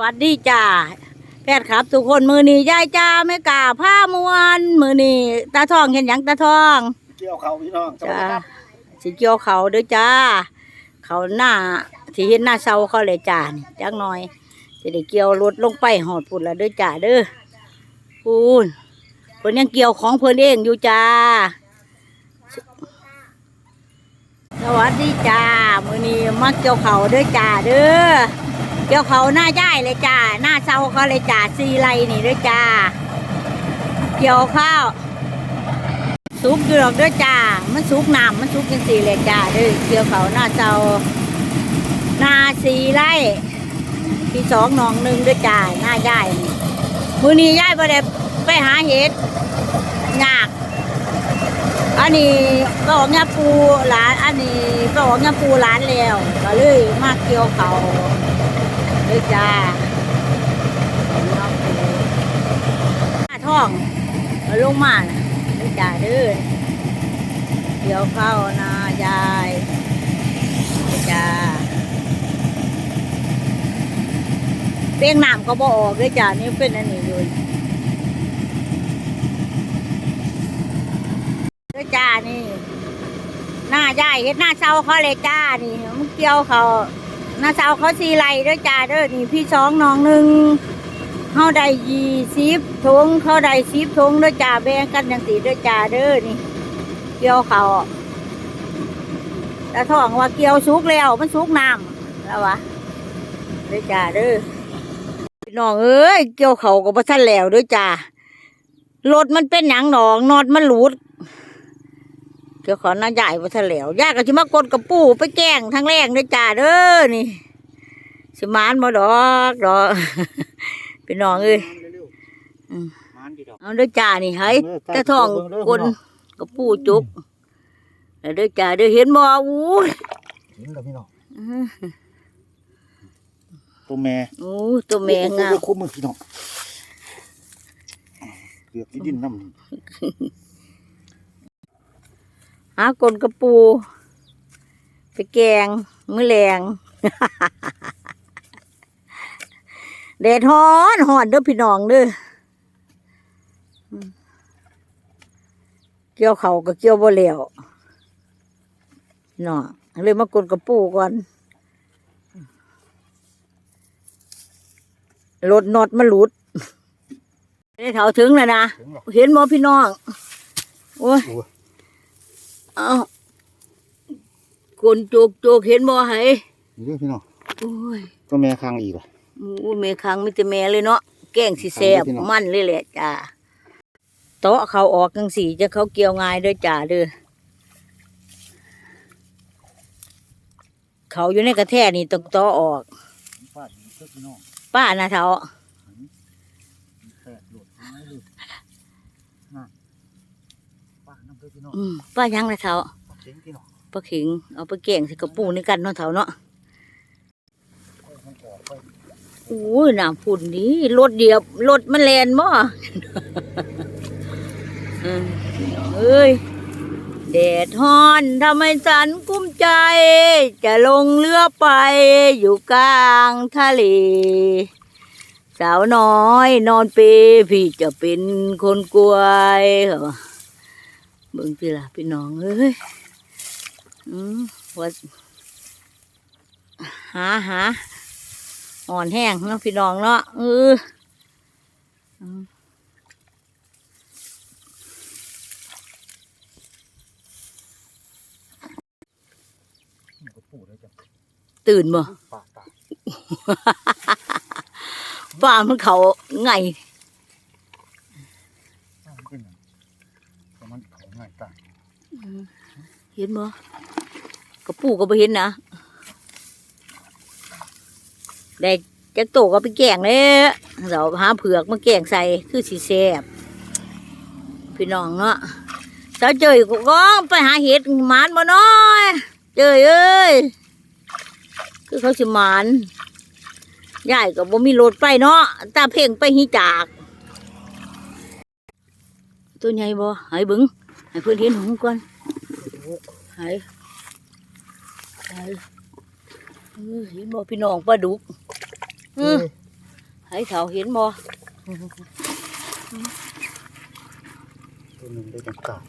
วัสดีจ้าแพทย์ครับ ทุกคนมือนี้ยายจ้าไม่กล้าผ้ามวนมือนี้ตาทองเห็นหยังตาทองเกี่ยวเขาพี่น้องสวัสจ้าดีครับสิเกี่ยวเขาเด้อจ้า เขาหน้าที่เห็นหน้าเศร้าเขาเลยจ้านี่จักหน่อยจะได้เกี่ยวรถลงไปหอดปุ่นละเด้อจ้าเด้อพูนเพิ่นยังเกี่ยวของเพิ่นเองอยู่จ้า สวัสดีจ้า มือนี้มาเกี่ยวเขาเด้อจ้าเด้อ เกี่ยวเขาหน้าย่ายเลยจ้า หน้าเศร้าเขาเลยจ้าซีไรนี่เด้อจ้า เกี่ยวข้าวสุกอยู่หรอกเด้อจ้า มันสุกน้ำมันสุกจังสี่เลยจ้าเด้อเกี่ยวเขาหน้าเศร้าหน้าสีไรที่สองหนองหนึ่งเด้อจ้า หน้าย่ายมือนี้ย่ายบ่ได้ไปหาเห็ดยากอันนี้ก็ออกงาปูหลาน อันนี้ก็ออกงาปูหลานแล้ว ก็เลยมาเกี่ยวเขา เลยจ้างาปูหน้าท้องเอาลงมานะเลยจ้าเด้อเกี่ยวเข้านะยายเจ้าเป้งน้ำก็บ่ออกเลยจ้านี่เป็นอันนี้อยู่เด้อจ้านี่ หน้าย่ายเฮ็ดหน้าเศร้าเขาเลยจ้านี่มันเกี่ยวเขา น้าเศร้าเขาสีไรเด้อจ้าเด้อนี่พี่สองน้องหนึ่งเขาได้ยี่สิบทงเขาได้สิบทงเด้อจ้าแบ่งกันอย่างสีเด้อจ้าเด้อนี่เกี่ยวเขาแต่ท้องว่าเกี่ยวสุกแล้วมันสุกน้ำแล้ววะเด้อจ้าเด้อพี่น้องเอ้ยเกี่ยวเขาก็บ่ทันแล้วเด้อจ้ารถมันเป็นหยังหนองนอดมันหลุด เกี่ยวขอหน้าใหญ่มาทะเลวยากก็ชิมากดกับปู่ไปแกล้งทั้งแรงด้วยจ้าเด้อนี่ สิมานบ่ดอกดอกพี่น้องเอ้ยอืมมานดีดอกเอาเด้อจ้านี่เฮ้ยตะทองกลกับปู่จุกแล้วเด้อจ้าเด้อเห็นบ่อู้ยเห็นแล้วพี่น้องอื้อตัวแม่อู้ตัวแม่งามเลือกคู่มือพี่น้องเกือบที่ดินน้ำ หากลกับปู ไปแกง มื้อแรงแดดฮ้อนฮ้อนเด้อพี่น้องเด้ออืมเกี่ยวเขาวก็เกี่ยวบ่แล้วพี่น้องเลยมากลกับปูก่อนรถนอดมันหลุดได้เท่าถึงแล้วนะถึงหรอกเห็นบ่พี่น้อง โอ้ยโอ้ย เอาคนโจกโจกเห็นบ่ไหนี่เรื่องพี่น้องโอ้ยตัวแม่ค้างอีกว่ะ โอ้ยแม่ค้างมีแต่แม่เลยเนาะแกงสิแซ่บพี่น้องมันเลยแหละจ้าโต๊ะเขาออกจังสีจะเขาเกี่ยวง่ายเด้อจ้าเด้อเขาอยู่ในกระแทกนี่ต้องโต๊ะออกป้าดีเพื่อพี่น้องป้านะเท้าแปดโหลดไม่เลยน่ะป้าน้ำ เพื่อพี่น้องอืมป้ายังนะเท้าป้าเข็งพี่น้องป้าขิง เอาไปแกงใส่กระปูนี่กันเนาะเท้าเนาะเอามันออกไปโอ้ยน้ำพุ่นนี้รถเดียบรถมันแลนบ่ อืมเอ้ยแดดฮ้อนทำให้ฉันกุ้มใจ จะลงเรือไปอยู่กลางทะเล สาวน้อยนอนเปรพี่จะเป็นคนกล้วยเหรอ เบิ่งพี่ล่ะพี่น้องเอ้ยอืมว่าหาหาอ่อนแห้งเนาะพี่น้องเนาะเอออืมนี่ก็ปูเลยจ้ะตื่นบ่ป้าตายป้ามันเขาไง ป้ามันเป็นหยังแต่มันเขา ง่ายตายเห็นบ่กระปูก็บ่เห็นนะได้จักโตก็ไปแกงเลยเราหาเผือกมาแกงใส่คือสีแซบพี่น้องเนาะเจ้าเจยก็ก้องไปหาเห็ดหมานบ่น้อยเจยเอ้ยคือเขาสิหมานยายก็บ่มีรถไปเนาะตาเพ่งไปหิจาก ตัวใหญ่บ่ห้เบึง ให้เพื่อนเห็นหูก่อนหายหายเออเห็นบ่พี่น้องปลาดุกเออให้เขาเห็นบ่ตัวหนึ่งได้จังกาย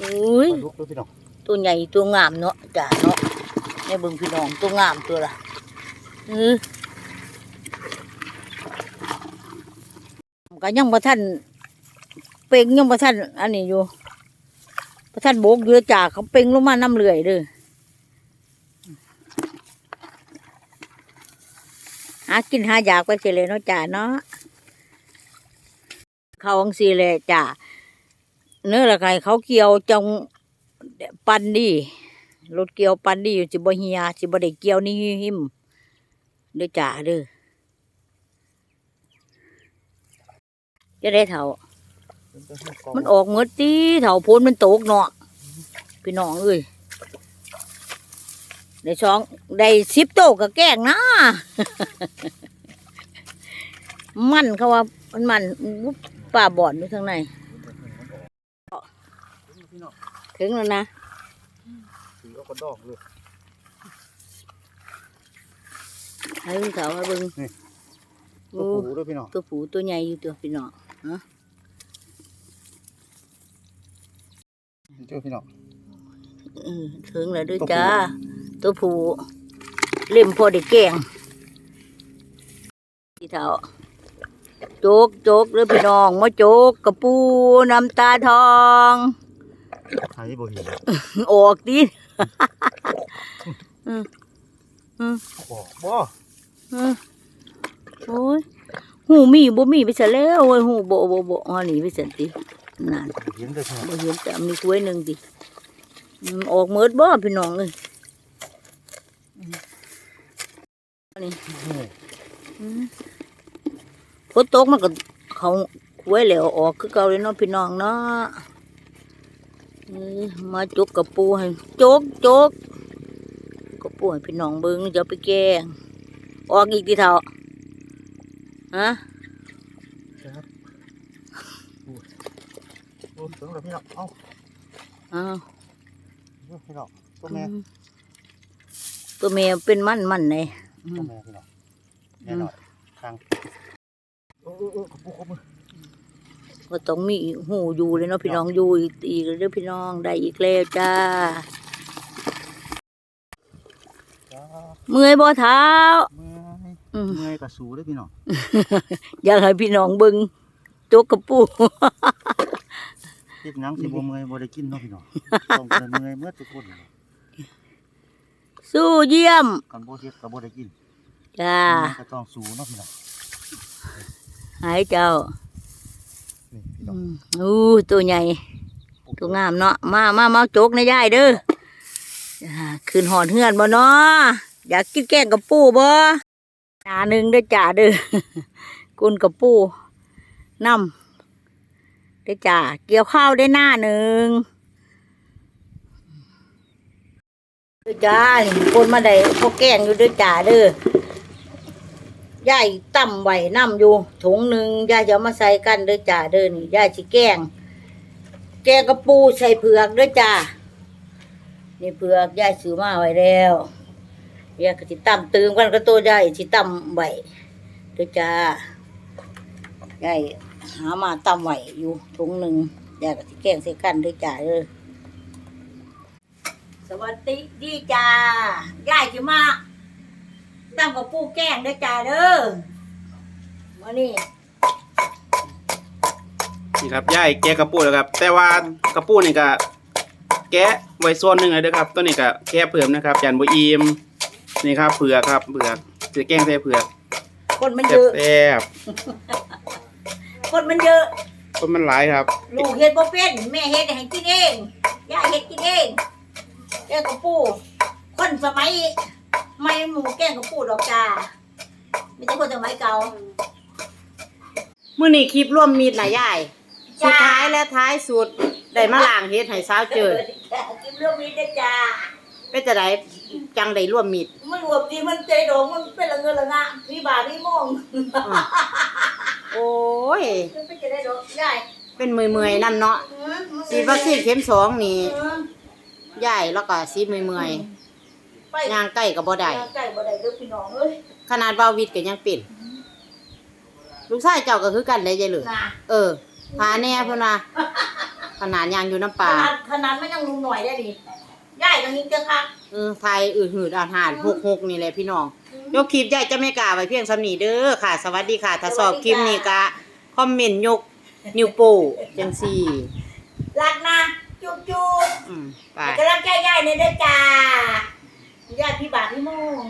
อุ้ยปลาดุกด้วยพี่น้องตัวใหญ่ตัวงามเนาะจ้าเนาะแม่เบิ่งพี่น้องตัวงามตัวละเออก็ยังบ่ทัน เป่งยังบ่ทันอันนี้อยู่บ่ทันโบกอยู่จ้าเขาเป่งลงมาน้ำเลื่อยเด้อหากินหาอยากไปสิเลยเนาะจ้าเนาะเขาอังสีเลยจ้าเนื้อละไก่เขาเกี่ยวจงปันดีรถเกี่ยวปันดีอยู่สิบเฮียสิบ่ได้เกี่ยวนี่หิมเด้อจ่าเด้อจะได้เท่า มันออกเมื่อตีเท่าพ้นมันตกเนาะพี่น้องเอ้ยได้สองได้สิบโตก็แกล้งนะ มันเขาว่ามันมันอุ๊บป่าบอนอยู่ทางในพี่น้องถึงแล้วนะถือเอากระดองเลยให้พี่เขามาเบิ่งนี่โอ้ตัวผูด้วยพี่น้องตัวผูตัวใหญ่อยู่ตัวพี่น้อง เจ้าพี่น้องเออถึงแล้วด้วยตัวผู้จ้า ตัวผูเล่มพอได้แกงพี่เท่าโจกโจกเลยพี่น้องมาโจกกระปูน้ำตาทองไทยบ่เห็นออกดิบอกบ่เออโอ้ยหูมีบ่มีไปซะแล้วโอ้ยหูบ่บ่บ่อ๋อนี่ไปสันติ นั่นเห็นแต่พี่น้องบ่เห็นแต่มีกล้วยหนึ่งดิมันออกเมิดบ่พี่น้องเอ้ยนี่นี่อืมฝนตกมันก็เขาไว้แล้วออกคือเก่าเลยเนาะพี่น้องเนาะเออมาจกกระปูให้จกจกกระปูให้พี่น้องเบิ้งจะเอาไปแกงออกอีกทีเท่าฮะ ครับโอ้ ถึงแล้วพี่น้องเอ้าอ้าวเดี๋ยวพี่น้องตัวแม่อืมตัวแม่เป็นมันมันเลยอืตัวมแม่พี่น้องแน่นอนทางเออเออเออกระปุกกระมือก็ต้องมีหูอยู่เลยเนาะพี่น้องอยู่อีกอีกเด้อพี่น้องได้อีกแล้วจ้าจ้าเมื่อยบ่เท้าเมื่อยอืมเมื่อยกระสูเด้อพี่น้อง อยากให้พี่น้องเบิ่งจกกระปู เฮ็ดหยังสิบ่เมื่อยบ่ได้กินเนาะพี่น้องต้องเดินเมื่อยเมื่อทุกคนเลยสู้เยี่ยมกันบ่เฮ็ดก็บ่ได้กินจ้าเมื่อยก็ต้องสู้เนาะพี่น้องหายเจ้านี่พี่น้อืองมอู้ตัวใหญ่ตัวงามเนาะมามามาจกในยายเด้อจ้าขึ้นหอนเฮือนบ่เนาะอยากกินแกงกับปูบ่หนาหนึ่งเด้อจ้าเด้อกุนกับปูน้ำ เด้อจ้าเกี่ยวข้าวได้หน้าหนึ่งเด้อจ้าคนมาได้พวกแกงอยู่เด้อจ้าเด้อยายตั้มไหวน้ำอยู่ถุงหนึ่งยายจะมาใส่กันเด้อจ้าเด้อนี่ยายสิแกง แกงกระปูใส่เผือกด้วยจ้านี่เผือกยายซื้อมาไว้แล้วยายก็สิตำตืมกันก็ตัวยายสิตำไหวด้วยจ้ายาย หามาตำไว้อยู่ถุงหนึ่งยายก็สิแกงใส่กันด้วยจ้าเด้อสวัสดีดีจ้ายายสิมาตำกับปูแกงด้วยจ้าเด้อมานี่นี่ครับย่ายแกะกระปูแล้วครับ แต่ว่ากระปูนี่ก็แกะไว้ส่วนหนึ่งเลยเด้อครับ ตัวนี้ก็แกะเพิ่มนะครับยันบ่อิ่มนี่ครับเผือกครับเผือกจะแกงใส่เผือกคนมันเยอะ แซ่บ คนมันเยอะๆคนมันหลายครับ ลูกเฮ็ดบ่เป็นแม่เฮ็ดให้กินเองย่าเฮ็ดกินเองแกงกระปูคนสมัยไม่หมูแกงกระปูดอกจ้าไม่ใช่คนสมัยเก่ามื่อนี้คลิปร่วมมีดหลายยายจ้าสุดท้ายและท้ายสุดได้มาล่างเฮ็ดให้สาวเจอกินเรื่องนี้ได้อจ้า เป็นจะได้จังได้ร่วมมีดมันรวมดีมันใจโดงมันเป็นละเงินละงะมีบาทมีโมงโอ้ยมันเป็นจะได้ดอกยายเป็นเมื่อยๆนั่นเนาะฉีดวัคซีนเข็มสองนี่ยายแล้วก็สีเมื่อยไปๆย่างใกล้ก็บ่ได้ย่างใกล้บ่ได้เด้อพี่น้องเอ้ยขนาดบาวิดก็ยังเป็นลูกชายเจ้าก็คือกันได้ยายเหลือนะเออพาแน่พุ่นว่าขนาดยางอยู่น้ำขปลานาดขนาดไม่ยังลุงหน่อยได้ดิ ย่ายตรงนี้เจ้าค่ะเออไทยอืดหืดอาหารหกหกนี่แหละพี่น้องยกคลิปใหญ่จะไม่กล้าไว้เพียงสำนีเด้อค่ะ สวัสดีค่ะ ถ้าสอบคลิปนี้ก็คอมเมนต์ยกนิ้วโป้จังซี่รักนะจุ๊บจุ๊บอืมไปกำลังใจย่ายเนี่ยเด้อจ้าย่ายพี่บาทพี่โมง